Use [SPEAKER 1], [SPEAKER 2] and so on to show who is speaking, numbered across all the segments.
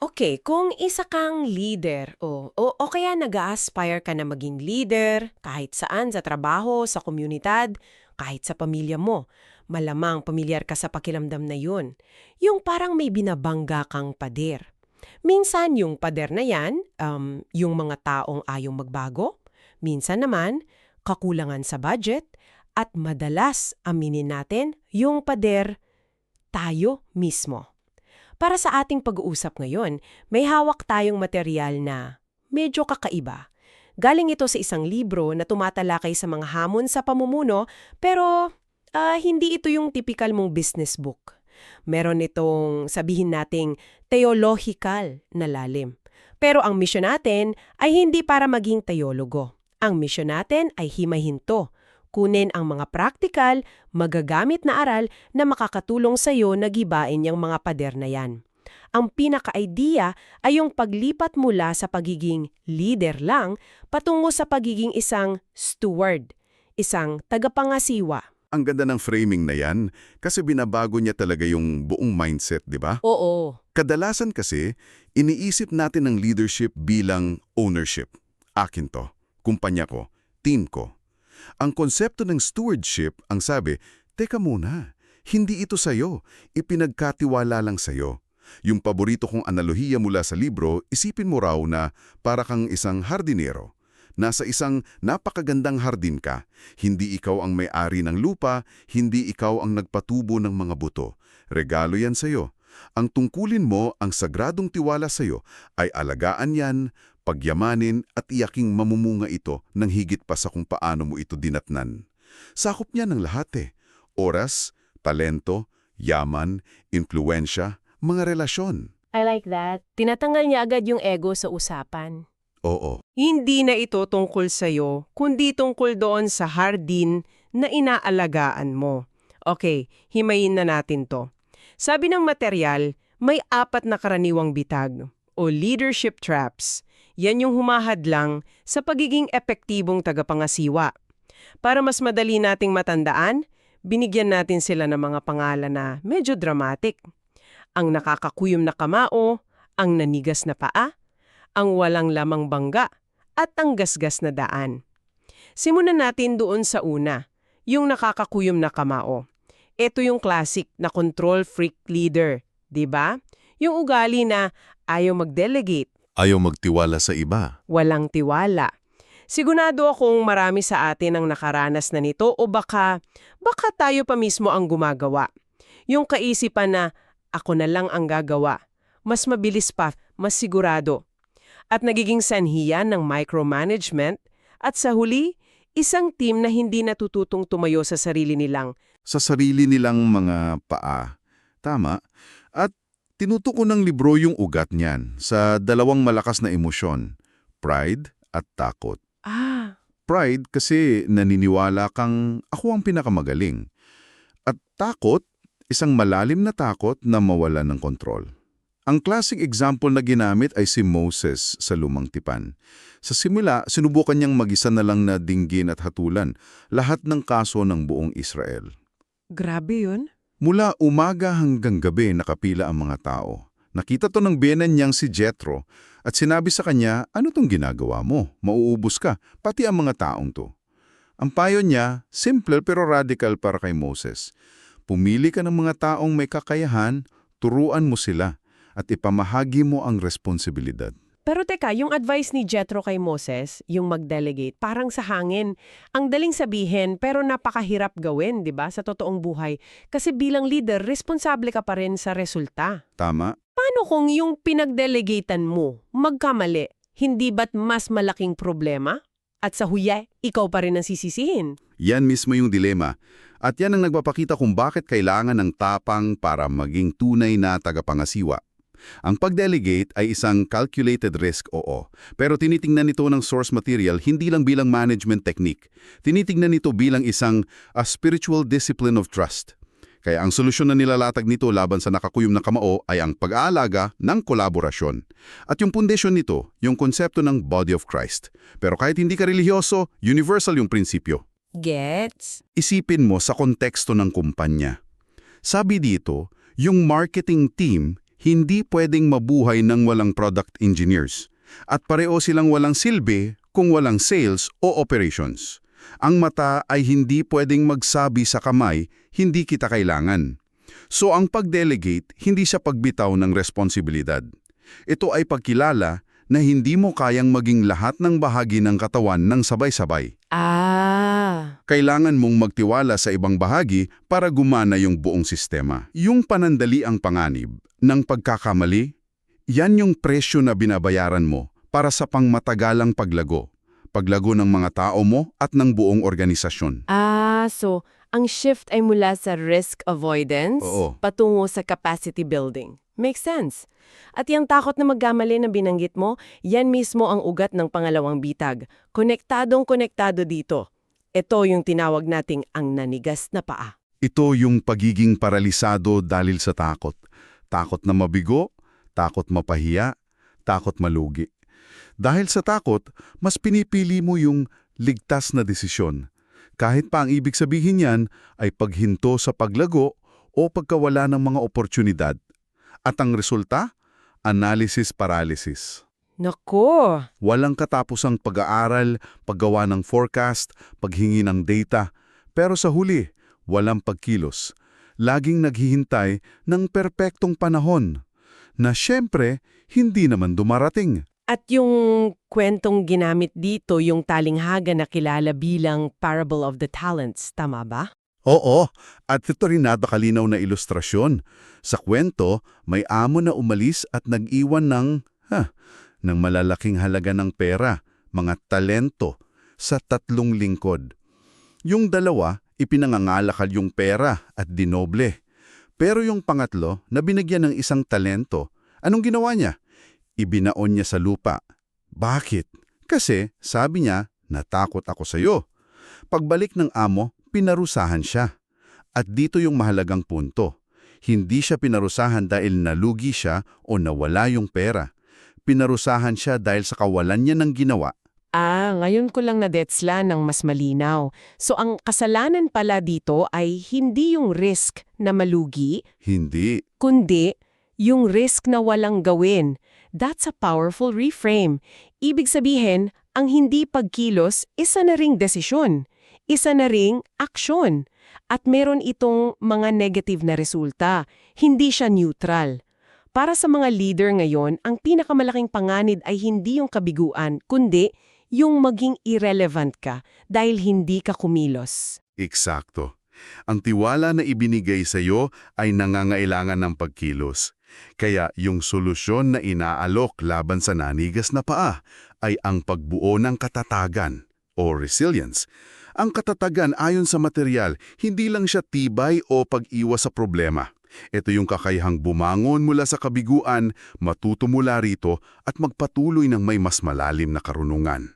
[SPEAKER 1] Okay, kung isa kang leader o, o, o kaya nag-aspire ka na maging leader kahit saan sa trabaho, sa komunidad, kahit sa pamilya mo, malamang pamilyar ka sa pakiramdam na yun. Yung parang may binabangga kang pader. Minsan yung pader na yan, um, yung mga taong ayaw magbago. Minsan naman, kakulangan sa budget. At madalas, aminin natin, yung pader, tayo mismo. Para sa ating pag-uusap ngayon, may hawak tayong material na medyo kakaiba. Galing ito sa isang libro na tumatalakay sa mga hamon sa pamumuno, pero ah, hindi ito yung typical mong business book. Meron itong sabihin nating theological na lalim. Pero ang misyon natin ay hindi para maging teologo. Ang misyon natin ay himahinto. Kunin ang mga praktikal, magagamit na aral na makakatulong sa iyo na gibain yung mga pader na yan. Ang pinaka-idea ay yung paglipat mula sa pagiging leader lang patungo sa pagiging isang steward, isang tagapangasiwa.
[SPEAKER 2] Ang ganda ng framing na yan kasi binabago niya talaga yung buong mindset, di ba?
[SPEAKER 1] Oo,
[SPEAKER 2] Kadalasan kasi, iniisip natin ang leadership bilang ownership. Akin to, kumpanya ko, team ko. Ang konsepto ng stewardship, ang sabi, teka muna, hindi ito sayo, ipinagkatiwala lang sayo. Yung paborito kong analohiya mula sa libro, isipin mo raw na para kang isang hardinero. Nasa isang napakagandang hardin ka. Hindi ikaw ang may-ari ng lupa, hindi ikaw ang nagpatubo ng mga buto. Regalo yan sa'yo. Ang tungkulin mo, ang sagradong tiwala sa'yo, ay alagaan yan, pagyamanin at iyaking mamumunga ito ng higit pa sa kung paano mo ito dinatnan. Sakop niya ng lahat eh. Oras, talento, yaman, impluensya, mga relasyon.
[SPEAKER 1] I like that. Tinatanggal niya agad yung ego sa usapan.
[SPEAKER 2] Oo.
[SPEAKER 1] Hindi na ito tungkol sa'yo, kundi tungkol doon sa hardin na inaalagaan mo. Okay, himayin na natin to. Sabi ng material, may apat na karaniwang bitag o leadership traps. Yan yung humahadlang sa pagiging epektibong tagapangasiwa. Para mas madali nating matandaan, binigyan natin sila ng mga pangalan na medyo dramatic. Ang nakakakuyom na kamao, ang nanigas na paa, ang walang lamang bangga, at ang gasgas na daan. Simulan natin doon sa una, yung nakakakuyom na kamao. Ito yung classic na control freak leader, di ba? Yung ugali na ayaw mag-delegate,
[SPEAKER 2] Ayaw magtiwala sa iba.
[SPEAKER 1] walang tiwala. Sigurado akong marami sa atin ang nakaranas na nito o baka, baka tayo pa mismo ang gumagawa. Yung kaisipan na ako na lang ang gagawa. Mas mabilis pa, mas sigurado. At nagiging sanhiyan ng micromanagement at sa huli, isang team na hindi natututong tumayo sa sarili nilang.
[SPEAKER 2] Sa sarili nilang mga paa. Tama. Tinutuko ng libro yung ugat niyan sa dalawang malakas na emosyon, pride at takot.
[SPEAKER 1] Ah,
[SPEAKER 2] Pride kasi naniniwala kang ako ang pinakamagaling. At takot, isang malalim na takot na mawala ng kontrol. Ang classic example na ginamit ay si Moses sa Lumang Tipan. Sa simula, sinubukan niyang mag-isa na lang na dinggin at hatulan lahat ng kaso ng buong Israel.
[SPEAKER 1] grabe yun.
[SPEAKER 2] Mula umaga hanggang gabi nakapila ang mga tao. Nakita to ng biyenan niyang si Jethro at sinabi sa kanya, ano tong ginagawa mo? Mauubos ka, pati ang mga taong to. Ang payo niya, simple pero radical para kay Moses. Pumili ka ng mga taong may kakayahan, turuan mo sila, at ipamahagi mo ang responsibilidad.
[SPEAKER 1] Pero teka, yung advice ni Jethro kay Moses, yung mag-delegate, parang sa hangin. Ang daling sabihin, pero napakahirap gawin, di ba, sa totoong buhay. Kasi bilang leader, responsable ka pa rin sa resulta.
[SPEAKER 2] Tama?
[SPEAKER 1] Paano kung yung pinag-delegatean mo, magkamali, hindi ba't mas malaking problema? At sa huya, ikaw pa rin ang sisisihin.
[SPEAKER 2] Yan mismo yung dilema. At yan ang nagpapakita kung bakit kailangan ng tapang para maging tunay na tagapangasiwa. Ang pag-delegate ay isang calculated risk, oo. Pero tinitingnan nito ng source material hindi lang bilang management technique. Tinitingnan nito bilang isang a spiritual discipline of trust. Kaya ang solusyon na nilalatag nito laban sa nakakuyom na kamao ay ang pag-aalaga ng kolaborasyon. At yung pundesyon nito, yung konsepto ng body of Christ. Pero kahit hindi ka religyoso, universal yung prinsipyo.
[SPEAKER 1] Gets?
[SPEAKER 2] Isipin mo sa konteksto ng kumpanya. Sabi dito, yung marketing team hindi pwedeng mabuhay ng walang product engineers. At pareho silang walang silbi kung walang sales o operations. Ang mata ay hindi pwedeng magsabi sa kamay, hindi kita kailangan. So ang pag-delegate, hindi siya pagbitaw ng responsibilidad. Ito ay pagkilala na hindi mo kayang maging lahat ng bahagi ng katawan ng sabay-sabay.
[SPEAKER 3] Ah,
[SPEAKER 2] Kailangan mong magtiwala sa ibang bahagi para gumana yung buong sistema. Yung panandali ang panganib ng pagkakamali, yan yung presyo na binabayaran mo para sa pangmatagalang paglago. Paglago ng mga tao mo at ng buong organisasyon.
[SPEAKER 1] Ah, so ang shift ay mula sa risk avoidance
[SPEAKER 2] Oo.
[SPEAKER 1] patungo sa capacity building. Makes sense. At yung takot na magkamali na binanggit mo, yan mismo ang ugat ng pangalawang bitag. Konektadong konektado dito. Ito yung tinawag nating ang nanigas na paa.
[SPEAKER 2] Ito yung pagiging paralisado dahil sa takot. Takot na mabigo, takot mapahiya, takot malugi. Dahil sa takot, mas pinipili mo yung ligtas na desisyon. Kahit pa ang ibig sabihin yan ay paghinto sa paglago o pagkawala ng mga oportunidad. At ang resulta? Analysis paralysis.
[SPEAKER 1] Nako!
[SPEAKER 2] Walang katapusang pag-aaral, paggawa ng forecast, paghingi ng data. Pero sa huli, walang pagkilos. Laging naghihintay ng perpektong panahon na syempre hindi naman dumarating.
[SPEAKER 1] At yung kwentong ginamit dito, yung talinghaga na kilala bilang Parable of the Talents, tama ba?
[SPEAKER 2] Oo, at ito rin natakalinaw na ilustrasyon. Sa kwento, may amo na umalis at nag-iwan ng, ha, ng malalaking halaga ng pera, mga talento, sa tatlong lingkod. Yung dalawa, ipinangangalakal yung pera at dinoble. Pero yung pangatlo, na binigyan ng isang talento, anong ginawa niya? Ibinaon niya sa lupa. Bakit? Kasi, sabi niya, natakot ako sa'yo. Pagbalik ng amo, pinarusahan siya. At dito yung mahalagang punto. Hindi siya pinarusahan dahil nalugi siya o nawala yung pera. Pinarusahan siya dahil sa kawalan niya ng ginawa.
[SPEAKER 1] Ah, ngayon ko lang nadetsla ng mas malinaw. So ang kasalanan pala dito ay hindi yung risk na malugi,
[SPEAKER 2] Hindi.
[SPEAKER 1] kundi yung risk na walang gawin. That's a powerful reframe. Ibig sabihin, ang hindi pagkilos, isa na ring desisyon. Isa na ring aksyon. At meron itong mga negative na resulta. Hindi siya neutral. Para sa mga leader ngayon, ang pinakamalaking panganid ay hindi yung kabiguan, kundi yung maging irrelevant ka dahil hindi ka kumilos.
[SPEAKER 2] Eksakto. Ang tiwala na ibinigay sa iyo ay nangangailangan ng pagkilos. Kaya yung solusyon na inaalok laban sa nanigas na paa ay ang pagbuo ng katatagan o resilience. Ang katatagan ayon sa material, hindi lang siya tibay o pag-iwas sa problema. Ito yung kakayahang bumangon mula sa kabiguan, matuto mula rito at magpatuloy ng may mas malalim na karunungan.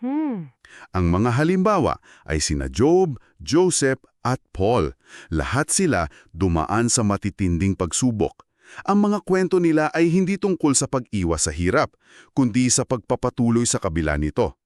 [SPEAKER 1] Hmm.
[SPEAKER 2] Ang mga halimbawa ay sina Job, Joseph at Paul. Lahat sila dumaan sa matitinding pagsubok. Ang mga kwento nila ay hindi tungkol sa pag-iwas sa hirap, kundi sa pagpapatuloy sa kabila nito.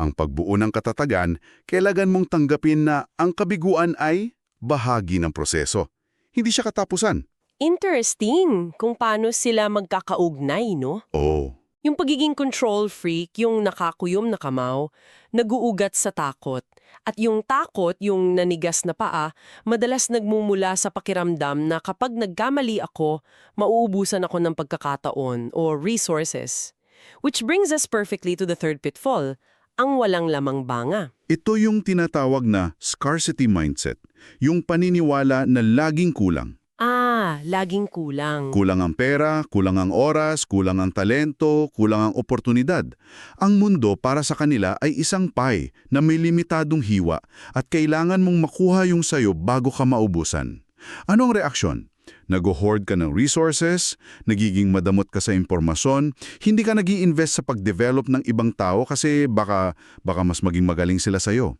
[SPEAKER 2] Ang pagbuo ng katatagan, kailangan mong tanggapin na ang kabiguan ay bahagi ng proseso. Hindi siya katapusan.
[SPEAKER 1] Interesting kung paano sila magkakaugnay, no?
[SPEAKER 2] Oh,
[SPEAKER 1] Yung pagiging control freak, yung nakakuyom na kamao, naguugat sa takot. At yung takot, yung nanigas na paa, madalas nagmumula sa pakiramdam na kapag nagkamali ako, mauubusan ako ng pagkakataon o resources. Which brings us perfectly to the third pitfall, ang walang lamang banga.
[SPEAKER 2] ito yung tinatawag na scarcity mindset, yung paniniwala na laging kulang.
[SPEAKER 1] Ah, laging kulang.
[SPEAKER 2] Kulang ang pera, kulang ang oras, kulang ang talento, kulang ang oportunidad. Ang mundo para sa kanila ay isang pie na may limitadong hiwa at kailangan mong makuha yung sayo bago ka maubusan. Anong reaksyon? Nag-hoard ka ng resources, nagiging madamot ka sa impormasyon, hindi ka nag invest sa pag-develop ng ibang tao kasi baka, baka mas maging magaling sila sa'yo.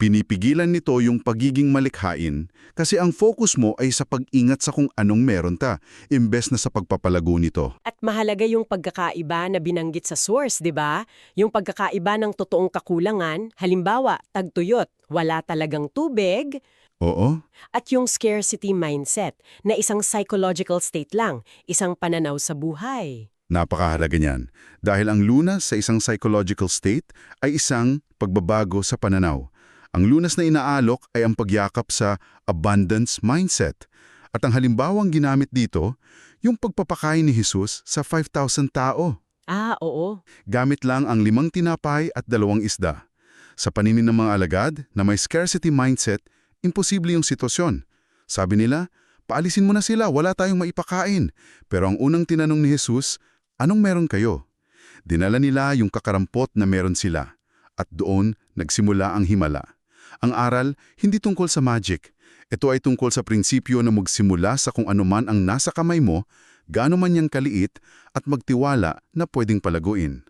[SPEAKER 2] Pinipigilan nito yung pagiging malikhain kasi ang focus mo ay sa pag-ingat sa kung anong meron ta, imbes na sa pagpapalago nito.
[SPEAKER 1] At mahalaga yung pagkakaiba na binanggit sa source, di ba? Yung pagkakaiba ng totoong kakulangan, halimbawa, tagtuyot, wala talagang tubig,
[SPEAKER 2] Oo,
[SPEAKER 4] At yung scarcity mindset na isang psychological state lang, isang pananaw sa buhay.
[SPEAKER 2] napakahalaga niyan. Dahil ang lunas sa isang psychological state ay isang pagbabago sa pananaw. Ang lunas na inaalok ay ang pagyakap sa abundance mindset. At ang halimbawang ginamit dito, yung pagpapakain ni Jesus sa 5,000 tao.
[SPEAKER 4] Ah, oo.
[SPEAKER 2] Gamit lang ang limang tinapay at dalawang isda. Sa paningin ng mga alagad na may scarcity mindset, imposible yung sitwasyon. Sabi nila, paalisin mo na sila, wala tayong maipakain. Pero ang unang tinanong ni Jesus, anong meron kayo? Dinala nila yung kakarampot na meron sila. At doon, nagsimula ang himala. Ang aral, hindi tungkol sa magic. Ito ay tungkol sa prinsipyo na magsimula sa kung anuman ang nasa kamay mo, gaano man niyang kaliit, at magtiwala na pwedeng palaguin.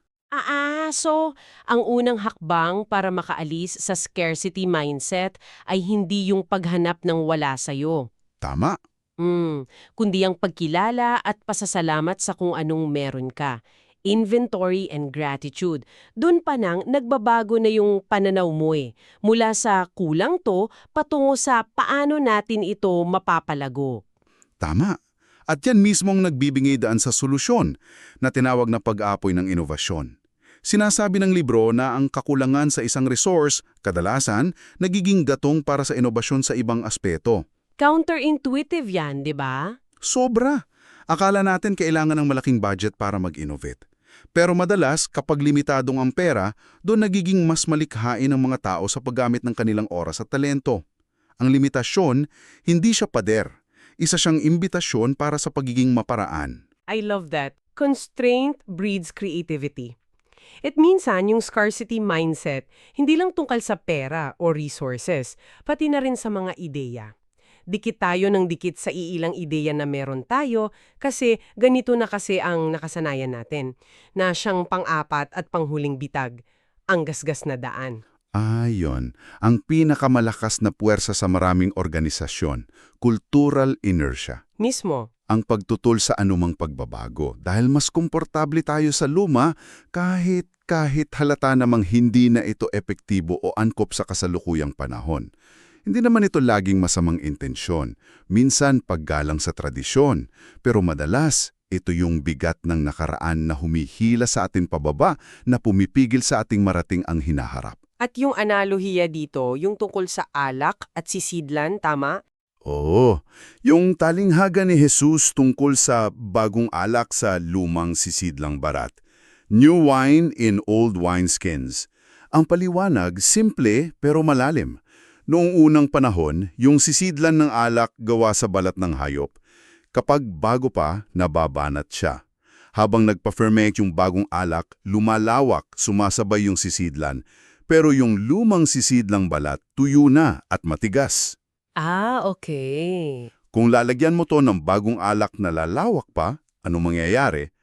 [SPEAKER 4] Ah, ah, so ang unang hakbang para makaalis sa scarcity mindset ay hindi yung paghanap ng wala sa'yo.
[SPEAKER 2] Tama.
[SPEAKER 4] Mm, kundi ang pagkilala at pasasalamat sa kung anong meron ka. Inventory and gratitude. Doon pa nang nagbabago na yung pananaw mo eh. Mula sa kulang to, patungo sa paano natin ito mapapalago.
[SPEAKER 2] Tama. At yan mismong nagbibigay daan sa solusyon na tinawag na pag-apoy ng inovasyon. Sinasabi ng libro na ang kakulangan sa isang resource, kadalasan, nagiging gatong para sa inobasyon sa ibang aspeto.
[SPEAKER 4] Counterintuitive yan, di ba?
[SPEAKER 2] Sobra! Akala natin kailangan ng malaking budget para mag-innovate. Pero madalas, kapag limitadong ang pera, doon nagiging mas malikhain ang mga tao sa paggamit ng kanilang oras at talento. Ang limitasyon, hindi siya pader. Isa siyang imbitasyon para sa pagiging maparaan.
[SPEAKER 1] I love that. Constraint breeds creativity. It minsan yung scarcity mindset, hindi lang tungkal sa pera o resources, pati na rin sa mga ideya. Dikit tayo ng dikit sa iilang ideya na meron tayo kasi ganito na kasi ang nakasanayan natin, na siyang pang-apat at panghuling bitag, ang gasgas na daan.
[SPEAKER 2] Ayon, ang pinakamalakas na puwersa sa maraming organisasyon, cultural inertia.
[SPEAKER 1] Mismo,
[SPEAKER 2] Ang pagtutol sa anumang pagbabago dahil mas komportable tayo sa luma kahit kahit halata namang hindi na ito epektibo o angkop sa kasalukuyang panahon. Hindi naman ito laging masamang intensyon, minsan paggalang sa tradisyon, pero madalas ito yung bigat ng nakaraan na humihila sa atin pababa na pumipigil sa ating marating ang hinaharap.
[SPEAKER 1] At yung analohiya dito, yung tungkol sa alak at sisidlan, tama?
[SPEAKER 2] Oo, yung talinghaga ni Jesus tungkol sa bagong alak sa lumang sisidlang barat. New wine in old wineskins. Ang paliwanag, simple pero malalim. Noong unang panahon, yung sisidlan ng alak gawa sa balat ng hayop. Kapag bago pa, nababanat siya. Habang nagpa-ferment yung bagong alak, lumalawak, sumasabay yung sisidlan. Pero yung lumang sisidlang balat, tuyo na at matigas.
[SPEAKER 1] Ah, okay.
[SPEAKER 2] Kung lalagyan mo to ng bagong alak na lalawak pa, ano mangyayari?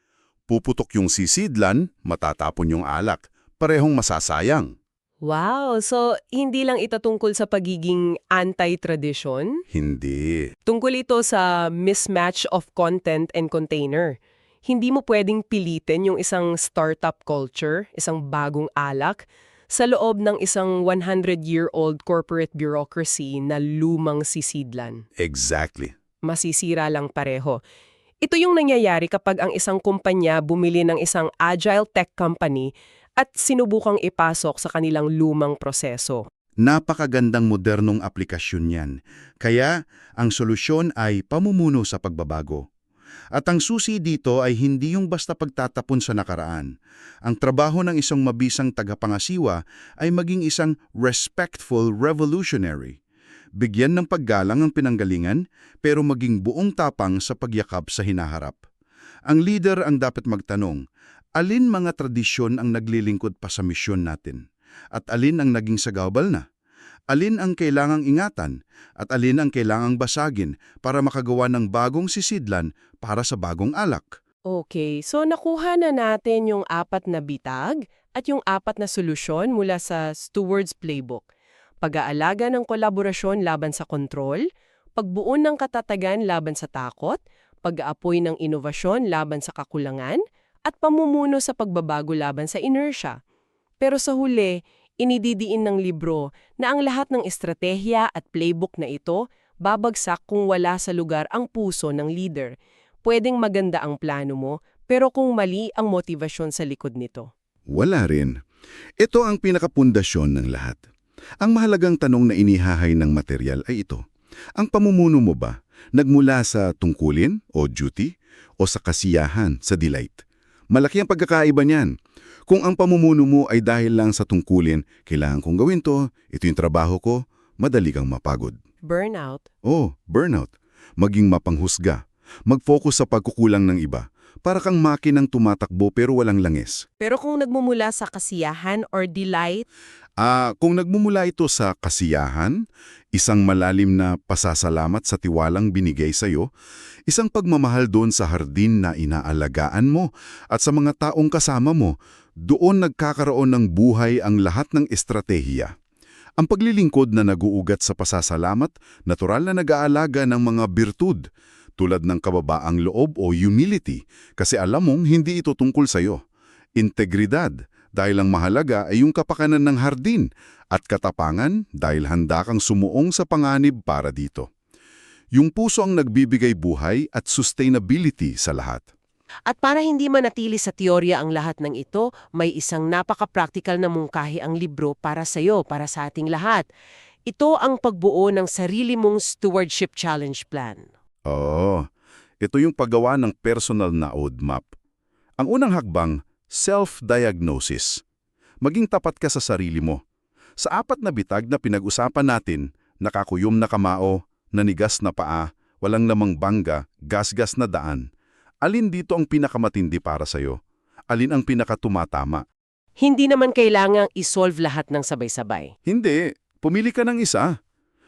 [SPEAKER 2] Puputok yung sisidlan, matatapon yung alak. Parehong masasayang.
[SPEAKER 1] Wow, so hindi lang ito tungkol sa pagiging anti-tradition?
[SPEAKER 2] Hindi.
[SPEAKER 1] Tungkol ito sa mismatch of content and container. Hindi mo pwedeng pilitin yung isang startup culture, isang bagong alak, sa loob ng isang 100-year-old corporate bureaucracy na lumang sisidlan.
[SPEAKER 2] Exactly.
[SPEAKER 1] Masisira lang pareho. Ito yung nangyayari kapag ang isang kumpanya bumili ng isang agile tech company at sinubukang ipasok sa kanilang lumang proseso.
[SPEAKER 2] Napakagandang modernong aplikasyon yan. Kaya, ang solusyon ay pamumuno sa pagbabago. At ang susi dito ay hindi yung basta pagtatapon sa nakaraan. Ang trabaho ng isang mabisang tagapangasiwa ay maging isang respectful revolutionary. Bigyan ng paggalang ang pinanggalingan, pero maging buong tapang sa pagyakap sa hinaharap. Ang leader ang dapat magtanong, alin mga tradisyon ang naglilingkod pa sa misyon natin? At alin ang naging sagabal na? Alin ang kailangang ingatan at alin ang kailangang basagin para makagawa ng bagong sisidlan para sa bagong alak?
[SPEAKER 1] Okay, so nakuha na natin yung apat na bitag at yung apat na solusyon mula sa Steward's Playbook. Pag-aalaga ng kolaborasyon laban sa kontrol, pagbuo ng katatagan laban sa takot, pag-aapoy ng inovasyon laban sa kakulangan, at pamumuno sa pagbabago laban sa inertia. Pero sa huli, Inididiin ng libro na ang lahat ng estratehiya at playbook na ito babagsak kung wala sa lugar ang puso ng leader. Pwedeng maganda ang plano mo, pero kung mali ang motivasyon sa likod nito.
[SPEAKER 2] Wala rin. Ito ang pinakapundasyon ng lahat. Ang mahalagang tanong na inihahay ng material ay ito. Ang pamumuno mo ba nagmula sa tungkulin o duty o sa kasiyahan sa delight? Malaki ang pagkakaiba niyan. Kung ang pamumuno mo ay dahil lang sa tungkulin, kailangan kong gawin to, ito yung trabaho ko, madali kang mapagod.
[SPEAKER 1] Burnout,
[SPEAKER 2] Oh, burnout. Maging mapanghusga. Mag-focus sa pagkukulang ng iba. Para kang makinang tumatakbo pero walang langis.
[SPEAKER 1] Pero kung nagmumula sa kasiyahan or delight,
[SPEAKER 2] Ah, kung nagmumula ito sa kasiyahan, isang malalim na pasasalamat sa tiwalang binigay sa iyo, isang pagmamahal doon sa hardin na inaalagaan mo at sa mga taong kasama mo, doon nagkakaroon ng buhay ang lahat ng estratehiya. Ang paglilingkod na naguugat sa pasasalamat, natural na nag-aalaga ng mga birtud, tulad ng kababaang loob o humility, kasi alam mong hindi ito tungkol sa iyo. Integridad, dahil ang mahalaga ay yung kapakanan ng hardin, at katapangan dahil handa kang sumuong sa panganib para dito. Yung puso ang nagbibigay buhay at sustainability sa lahat.
[SPEAKER 1] At para hindi manatili sa teorya ang lahat ng ito, may isang napaka-practical na mungkahi ang libro para sa iyo, para sa ating lahat. Ito ang pagbuo ng sarili mong stewardship challenge plan.
[SPEAKER 2] Oo, ito yung paggawa ng personal na roadmap. Ang unang hakbang, self-diagnosis. Maging tapat ka sa sarili mo. Sa apat na bitag na pinag-usapan natin, nakakuyom na kamao, nanigas na paa, walang lamang bangga, gasgas na daan. Alin dito ang pinakamatindi para sa'yo? Alin ang pinakatumatama?
[SPEAKER 1] Hindi naman kailangang isolve lahat ng sabay-sabay.
[SPEAKER 2] Hindi, pumili ka ng isa.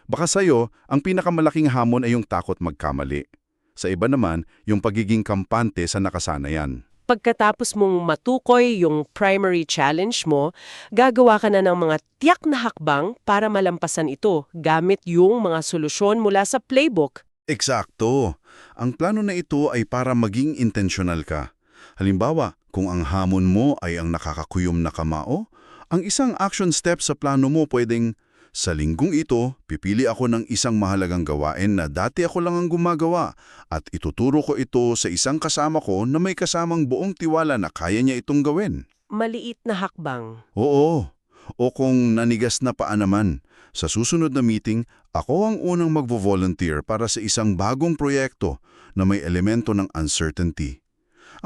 [SPEAKER 2] Baka sa'yo, ang pinakamalaking hamon ay yung takot magkamali. Sa iba naman, yung pagiging kampante sa nakasanayan.
[SPEAKER 1] Pagkatapos mong matukoy yung primary challenge mo, gagawa ka na ng mga tiyak na hakbang para malampasan ito gamit yung mga solusyon mula sa playbook.
[SPEAKER 2] Eksakto. Ang plano na ito ay para maging intentional ka. Halimbawa, kung ang hamon mo ay ang nakakakuyom na kamao, ang isang action step sa plano mo pwedeng, sa linggong ito, pipili ako ng isang mahalagang gawain na dati ako lang ang gumagawa at ituturo ko ito sa isang kasama ko na may kasamang buong tiwala na kaya niya itong gawin.
[SPEAKER 1] Maliit na hakbang.
[SPEAKER 2] Oo. O kung nanigas na paa naman, sa susunod na meeting, ako ang unang magvo-volunteer para sa isang bagong proyekto na may elemento ng uncertainty.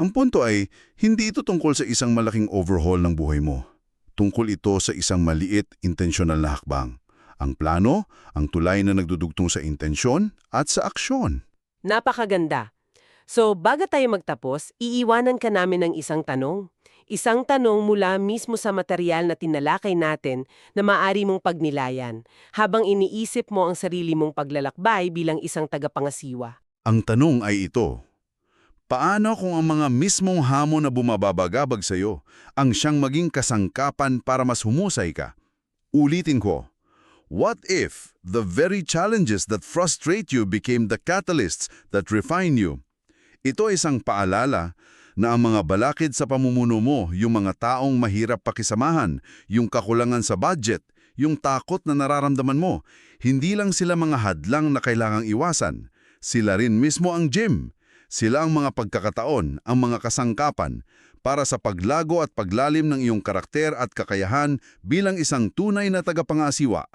[SPEAKER 2] Ang punto ay, hindi ito tungkol sa isang malaking overhaul ng buhay mo. Tungkol ito sa isang maliit, intentional na hakbang. Ang plano, ang tulay na nagdudugtong sa intensyon at sa aksyon.
[SPEAKER 1] Napakaganda. So, bago tayo magtapos, iiwanan ka namin ng isang tanong. Isang tanong mula mismo sa material na tinalakay natin na maari mong pagnilayan habang iniisip mo ang sarili mong paglalakbay bilang isang tagapangasiwa.
[SPEAKER 2] Ang tanong ay ito, paano kung ang mga mismong hamon na bumababagabag sa iyo ang siyang maging kasangkapan para mas humusay ka? Ulitin ko, what if the very challenges that frustrate you became the catalysts that refine you? Ito ay isang paalala na ang mga balakid sa pamumuno mo, yung mga taong mahirap pakisamahan, yung kakulangan sa budget, yung takot na nararamdaman mo, hindi lang sila mga hadlang na kailangang iwasan. Sila rin mismo ang gym. Sila ang mga pagkakataon, ang mga kasangkapan, para sa paglago at paglalim ng iyong karakter at kakayahan bilang isang tunay na tagapangasiwa.